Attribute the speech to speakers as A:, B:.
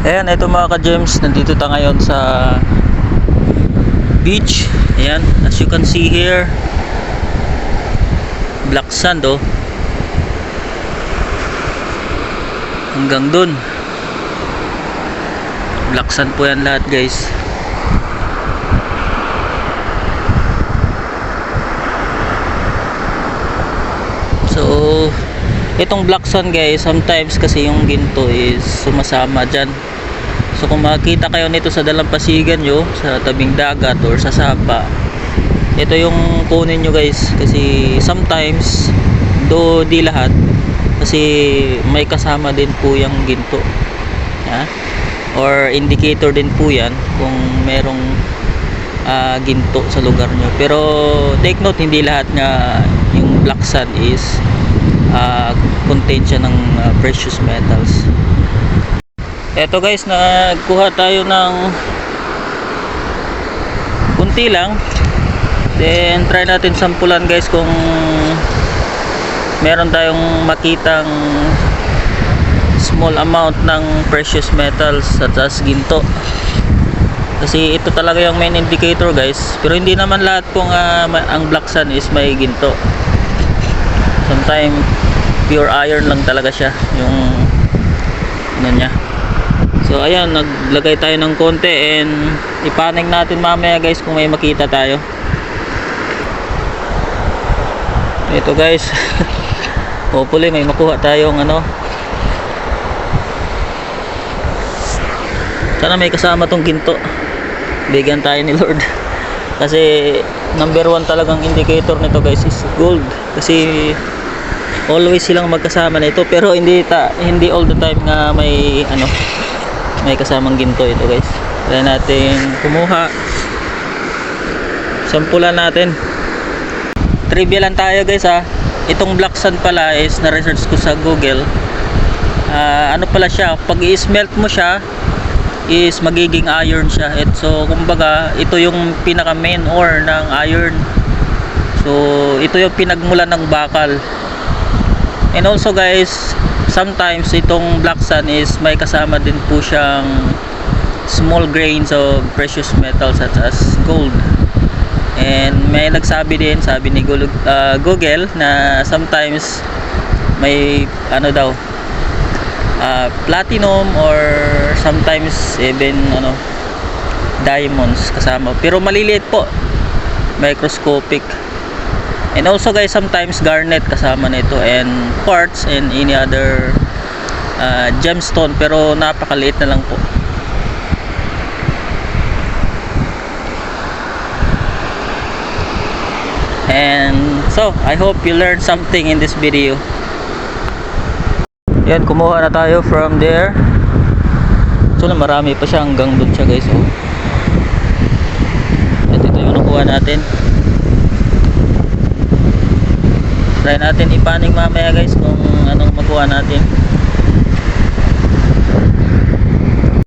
A: Ayan, ito mga ka-gems, nandito tayo ngayon sa beach. Ayan, as you can see here, black sand oh. Hanggang dun. Black sand po yan lahat guys. So, itong black sand guys, sometimes kasi yung ginto is sumasama dyan. So kung makita kayo nito sa dalampasigan nyo, sa tabing dagat or sa sapa, ito yung kunin nyo guys. Kasi sometimes, do di lahat, kasi may kasama din po yung ginto. Ha? Or indicator din po yan kung merong ah, ginto sa lugar nyo. Pero take note, hindi lahat nga yung black sand is ah, contain siya ng ah, precious metals. Eto guys, nagkuha tayo ng kunti lang. Then try natin sampulan guys kung meron tayong makitang small amount ng precious metals such as ginto. Kasi ito talaga yung main indicator guys. Pero hindi naman lahat pong ah, ma- ang black sand is may ginto. Sometimes pure iron lang talaga siya yung ano niya. So ayan, naglagay tayo ng konti and ipaning natin mamaya guys kung may makita tayo. Ito guys. Hopefully may makuha tayong ano. Sana may kasama tong ginto. Bigyan tayo ni Lord. Kasi number one talagang indicator nito guys is gold. Kasi always silang magkasama nito pero hindi ta hindi all the time nga may ano may kasamang ginto ito guys. Try natin kumuha. Sampulan natin. Trivia lang tayo guys ha itong black sand pala is na research ko sa google. Ah, ano pala siya? Pag i-smelt mo siya is magiging iron siya. At so kumbaga ito yung pinaka main ore ng iron. So ito yung pinagmulan ng bakal and also guys sometimes itong black sand is may kasama din po siyang small grains of precious metals such as gold. And may nagsabi din sabi ni Google, uh, Google na sometimes may ano daw uh, platinum or sometimes even ano diamonds kasama. Pero maliliit po microscopic and also guys sometimes garnet kasama nito and quartz and any other uh, gemstone pero napakaliit na lang po. And so I hope you learned something in this video. Yan kumuha na tayo from there. So na marami pa siya hanggang doon siya guys oh. at ito yung nakuha natin try natin ipaning mamaya guys kung anong makuha natin